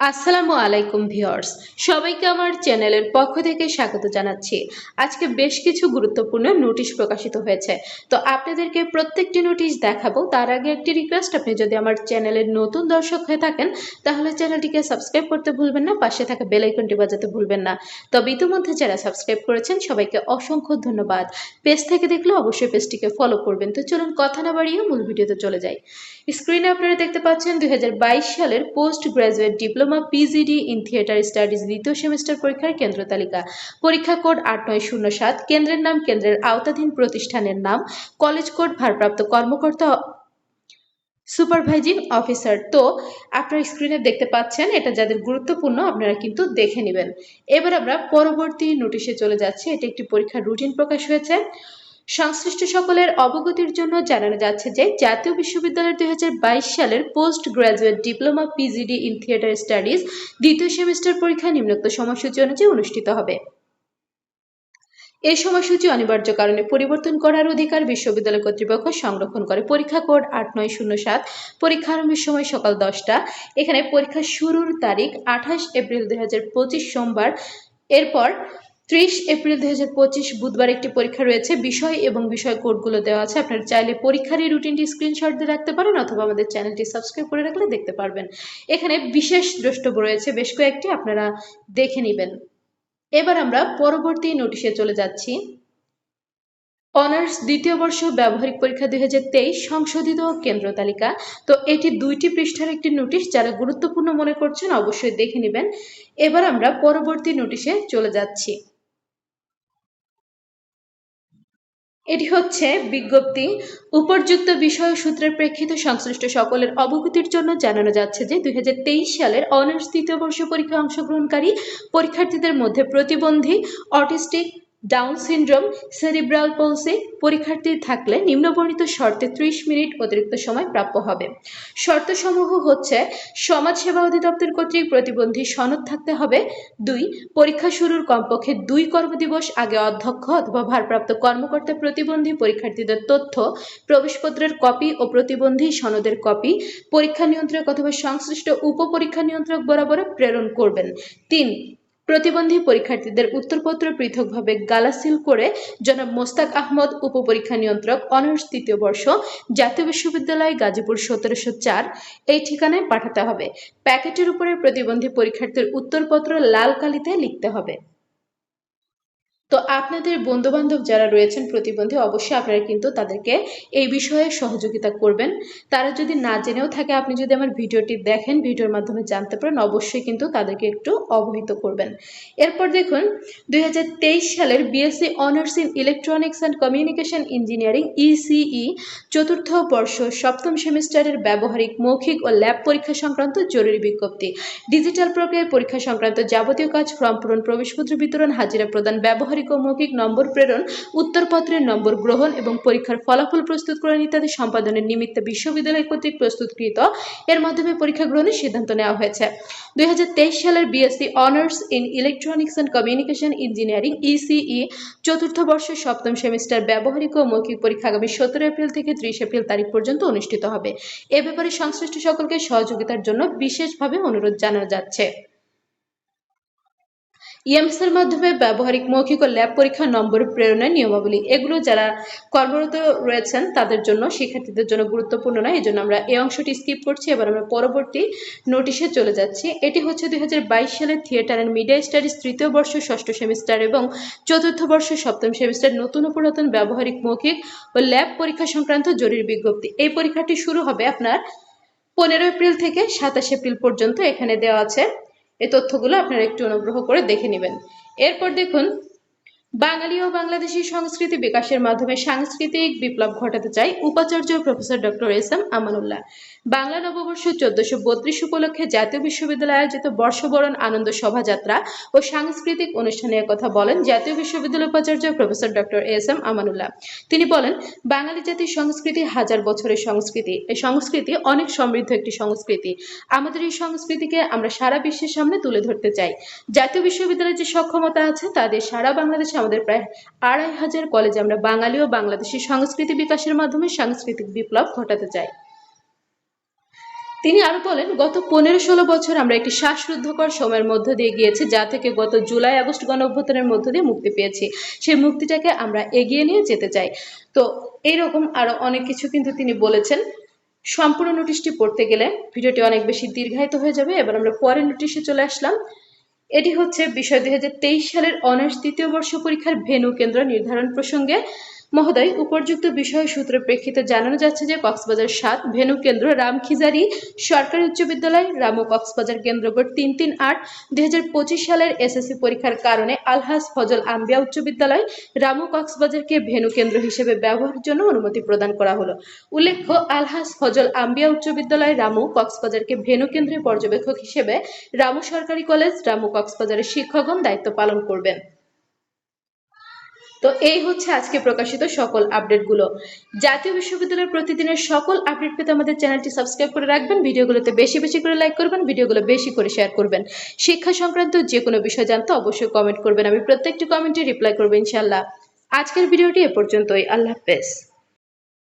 আসসালামু আলাইকুম ভিউয়ার্স, সবাইকে আমার চ্যানেলের পক্ষ থেকে স্বাগত জানাচ্ছি। আজকে বেশ কিছু গুরুত্বপূর্ণ নোটিশ প্রকাশিত হয়েছে। তো আপনাদেরকে প্রত্যেকটি নোটিশ দেখাবো, তার আগে একটি রিকোয়েস্ট আপনি যদি আমার চ্যানেলের নতুন দর্শক হয়ে থাকেন, তাহলে চ্যানেলটিকে সাবস্ক্রাইব করতে ভুলবেন না, পাশে থাকা বেল আইকনটি বাজাতে ভুলবেন না। তবে ইতিমধ্যে যারা সাবস্ক্রাইব করেছেন, সবাইকে অসংখ্য ধন্যবাদ। পেজ থেকে দেখলে অবশ্যই পেজটিকে ফলো করবেন। তো চলুন কথা না বাড়িয়ে মূল ভিডিওতে চলে যাই। স্ক্রিনে আপনারা দেখতে পাচ্ছেন দুই হাজার বাইশ সালের post graduate diploma PGD in theatre studies দ্বিতীয় সেমিস্টার পরীক্ষার কেন্দ্র তালিকা। পরীক্ষা কোড আট নয় শূন্য সাত, কেন্দ্রের নাম, কেন্দ্রের আওতাধীন প্রতিষ্ঠানের নাম কলেজ কোড ভারপ্রাপ্ত কর্মকর্তা সুপারভাইজিং অফিসার তো, আপনারা স্ক্রিনে দেখতে পাচ্ছেন, এটা যাদের গুরুত্বপূর্ণ, আপনারা কিন্তু দেখে নেবেন। এবার আমরা পরবর্তী নোটিশে চলে যাচ্ছি, এটি একটি পরীক্ষার রুটিন প্রকাশ হয়েছে। সংশ্লিষ্ট সকলের অবগতির জন্য জানানো যাচ্ছে যে জাতীয় বিশ্ববিদ্যালয়ের দুই সালের post graduate diploma PGD in theatre studies দ্বিতীয় সেমিস্টার পরীক্ষা নিম্নোক্ত সময়সূচি অনুযায়ী অনুষ্ঠিত হবে। এই সময়সূচি অনিবার্য কারণে পরিবর্তন করার অধিকার বিশ্ববিদ্যালয় কর্তৃপক্ষ সংরক্ষণ করে। পরীক্ষা কোড আট নয় শূন্য সাত, পরীক্ষা আরম্ভের সময় সকাল দশটা। এখানে পরীক্ষা শুরুর তারিখ আঠাশ এপ্রিল দুই হাজার পঁচিশ সোমবার। এরপর ত্রিশ এপ্রিল দুই হাজার পঁচিশ বুধবার একটি পরীক্ষা রয়েছে। বিষয় এবং বিষয় কোডগুলো দেওয়া আছে। আপনারা চাইলে পরীক্ষার এই রুটিনটি স্ক্রিনশট দিয়ে রাখতে পারেন অথবা আমাদের চ্যানেলটি সাবস্ক্রাইব করে রাখলে দেখতে পারবেন। এখানে বিশেষ দ্রষ্টব্য রয়েছে। বেশ কয়েকটি আপনারা দেখে নেবেন। এবার আমরা পরবর্তী নোটিশে চলে যাচ্ছি। অনার্স দ্বিতীয় বর্ষ ব্যবহারিক পরীক্ষা দুই হাজার তেইশ সংশোধিত কেন্দ্র তালিকা। তো এটি দুইটি পৃষ্ঠার একটি নোটিশ যারা গুরুত্বপূর্ণ মনে করছেন অবশ্যই দেখে নেবেন। এবার আমরা পরবর্তী নোটিশে চলে যাচ্ছি। এটি হচ্ছে বিজ্ঞপ্তি। উপর্যুক্ত বিষয় সূত্রের প্রেক্ষিত সংশ্লিষ্ট সকলের অবগতির জন্য জানানো যাচ্ছে যে দুই হাজার তেইশ সালের অনার্স তৃতীয় বর্ষ পরীক্ষায় অংশগ্রহণকারী পরীক্ষার্থীদের মধ্যে প্রতিবন্ধী, autistic down syndrome cerebral palsy পরীক্ষার্থী থাকলে নিম্নবর্ণিত শর্তে ত্রিশ মিনিট অতিরিক্ত সময় প্রাপ্য হবে। শর্তসমূহ হচ্ছে, সমাজসেবা অধিদপ্তর কর্তৃক প্রতিবন্ধী সনদ থাকতে হবে। দুই, পরীক্ষা শুরুর কমপক্ষে দুই কর্মদিবস আগে অধ্যক্ষ অথবা ভারপ্রাপ্ত কর্মকর্তা প্রতিবন্ধী পরীক্ষার্থীদের তথ্য, প্রবেশপত্রের কপি ও প্রতিবন্ধী সনদের কপি, পরীক্ষা নিয়ন্ত্রক অথবা সংশ্লিষ্ট উপপরীক্ষা নিয়ন্ত্রক বরাবর প্রেরণ করবেন। তিন প্রতিবন্ধী পরীক্ষার্থীদের উত্তরপত্র পৃথকভাবে গালাসিল করে জনাব মোস্তাক আহমদ উপপরীক্ষা নিয়ন্ত্রক অনার্স তৃতীয় বর্ষ, জাতীয় বিশ্ববিদ্যালয় গাজীপুর সতেরোশো চার এই ঠিকানায় পাঠাতে হবে। প্যাকেটের উপরে প্রতিবন্ধী পরীক্ষার্থীর উত্তরপত্র লাল কালিতে লিখতে হবে। তো আপনাদের বন্ধু বান্ধব যারা রয়েছেন প্রতিবন্ধী, অবশ্যই আপনারা কিন্তু তাদেরকে এই বিষয়ে সহযোগিতা করবেন। তারা যদি না জেনেও থাকে, আপনি যদি আমার ভিডিওটি দেখেন, ভিডিওর মাধ্যমে জানতে পারেন, অবশ্যই কিন্তু তাদেরকে একটু অবহিত করবেন। এরপর দেখুন, দুই হাজার তেইশ সালের BSc honours in electronics and communication engineering ECE চতুর্থ বর্ষ, সপ্তম সেমিস্টারের ব্যবহারিক, মৌখিক ও ল্যাব পরীক্ষা সংক্রান্ত জরুরি বিজ্ঞপ্তি। ডিজিটাল প্রক্রিয়ায় পরীক্ষা সংক্রান্ত যাবতীয় কাজ, ফর্ম পূরণ, প্রবেশপত্র বিতরণ, হাজিরা প্রদান, ব্যবহারিক ব্যবহারিক ও মৌখিক নম্বর প্রেরণ, উত্তরপত্রের নম্বর গ্রহণ এবং পরীক্ষার ফলাফল প্রস্তুতকরণ ইত্যাদি সম্পাদনের নিমিত্তে বিশ্ববিদ্যালয় কর্তৃক প্রস্তুতকৃত। এর মাধ্যমে পরীক্ষা গ্রহণের সিদ্ধান্ত নেওয়া হয়েছে। দুই হাজার তেইশ সালের BSc honours in electronics and communication engineering ECE চতুর্থ বর্ষের সপ্তম সেমিস্টার ব্যবহারিক ও মৌখিক পরীক্ষা আগামী সতেরো এপ্রিল থেকে ত্রিশ এপ্রিল তারিখ পর্যন্ত অনুষ্ঠিত হবে। এ ব্যাপারে সংশ্লিষ্ট সকলকে সহযোগিতার জন্য বিশেষভাবে অনুরোধ জানানো যাচ্ছে। ইএমএসের মাধ্যমে ব্যবহারিক মৌখিক ও ল্যাব পরীক্ষার নম্বর প্রেরণের নিয়মাবলী। এগুলো যারা কর্মরত রয়েছেন, তাদের জন্য শিক্ষার্থীদের জন্য গুরুত্বপূর্ণ নয় এই জন্য আমরা এই অংশটি স্কিপ করছি, এবার আমরা পরবর্তী নোটিশে চলে যাচ্ছি। এটি হচ্ছে দু হাজার বাইশ সালের থিয়েটার অ্যান্ড মিডিয়া স্টাডিজ তৃতীয় বর্ষ, ষষ্ঠ সেমিস্টার এবং চতুর্থ বর্ষ, সপ্তম সেমিস্টার নতুন ও পুরাতন ব্যবহারিক মৌখিক ও ল্যাব পরীক্ষা সংক্রান্ত জরুরি বিজ্ঞপ্তি। এই পরীক্ষাটি শুরু হবে আপনার পনেরো এপ্রিল থেকে সাতাশ এপ্রিল পর্যন্ত এখানে দেওয়া আছে। এই তথ্যগুলো আপনারা একটু অনুগ্রহ করে দেখে নেবেন। এরপর দেখুন বাঙালি ও বাংলাদেশি সংস্কৃতি বিকাশের মাধ্যমে সাংস্কৃতিক বিপ্লব ঘটাতে চাই উপাচার্য professor doctor S M Amanullah. Bangla নববর্ষ চোদ্দশো বত্রিশ উপলক্ষে জাতীয় বিশ্ববিদ্যালয়ে আয়োজিত বর্ষবরণ আনন্দ শোভাযাত্রা ও সাংস্কৃতিক অনুষ্ঠানে কথা বলেন জাতীয় বিশ্ববিদ্যালয় উপাচার্য professor doctor S M Amanullah. তিনি বলেন, বাঙালি জাতির সংস্কৃতি হাজার বছরের সংস্কৃতি। এই সংস্কৃতি অনেক সমৃদ্ধ একটি সংস্কৃতি। আমাদের এই সংস্কৃতিকে আমরা সারা বিশ্বের সামনে তুলে ধরতে চাই। জাতীয় বিশ্ববিদ্যালয়ের যে সক্ষমতা আছে তাদের সারা বাংলাদেশে আমাদের প্রায় আড়াই হাজার কলেজে আমরা বাঙালি ও বাংলাদেশি সংস্কৃতি বিকাশের মাধ্যমে সাংস্কৃতিক বিপ্লব ঘটাতে চাই। তিনি আরও বলেন, গত পনেরো ষোলো বছর আমরা একটি শ্বাসরুদ্ধকর সময়ের মধ্য দিয়ে গিয়েছি, যা থেকে গত জুলাই আগস্ট গণ মধ্য দিয়ে মুক্তি পেয়েছি। সেই মুক্তিটাকে আমরা এগিয়ে নিয়ে যেতে চাই। তো এইরকম আরও অনেক কিছু কিন্তু তিনি বলেছেন। সম্পূর্ণ নোটিশটি পড়তে গেলে ভিডিওটি অনেক বেশি দীর্ঘায়িত হয়ে যাবে। এবার আমরা পরের নোটিশে চলে আসলাম। এটি হচ্ছে বিষয় দুই হাজার তেইশ সালের অনার্স দ্বিতীয় বর্ষ পরীক্ষার ভেনু কেন্দ্র নির্ধারণ প্রসঙ্গে মহোদয়, উপর্যুক্ত বিষয় সূত্রের প্রেক্ষিতে জানানো যাচ্ছে যে কক্সবাজার সাত ভেন্যু কেন্দ্র রামখিজারি সরকারি উচ্চ বিদ্যালয়, রামু কক্সবাজার কেন্দ্র কোড তিন তিন আট, দুই সালের এসএসসি পরীক্ষার কারণে আলহাস ফজল আম্বিয়া উচ্চ বিদ্যালয়, রামু কক্সবাজারকে ভেন্যু কেন্দ্র হিসেবে ব্যবহারের জন্য অনুমতি প্রদান করা হলো। উল্লেখ্য আলহাস ফজল আম্বিয়া উচ্চ বিদ্যালয়, রামু কক্সবাজারকে ভেন্যু কেন্দ্রের পর্যবেক্ষক হিসেবে রামু সরকারি কলেজ, রামু কক্সবাজারের শিক্ষকগণ দায়িত্ব পালন করবেন। তো এই হচ্ছে আজকে প্রকাশিত সকল আপডেটগুলো। জাতীয় বিশ্ববিদ্যালয়ের প্রতিদিনের সকল আপডেট পেতে আমাদের চ্যানেলটি সাবস্ক্রাইব করে রাখবেন, ভিডিওগুলোতে বেশি বেশি করে লাইক করবেন, ভিডিওগুলো বেশি করে শেয়ার করবেন। শিক্ষা সংক্রান্ত যে কোনো বিষয় জানতে অবশ্যই কমেন্ট করবেন, আমি প্রত্যেকটি কমেন্টে রিপ্লাই করব ইনশাল্লাহ আজকের ভিডিওটি এ পর্যন্তই, আল্লাহ হাফেজ।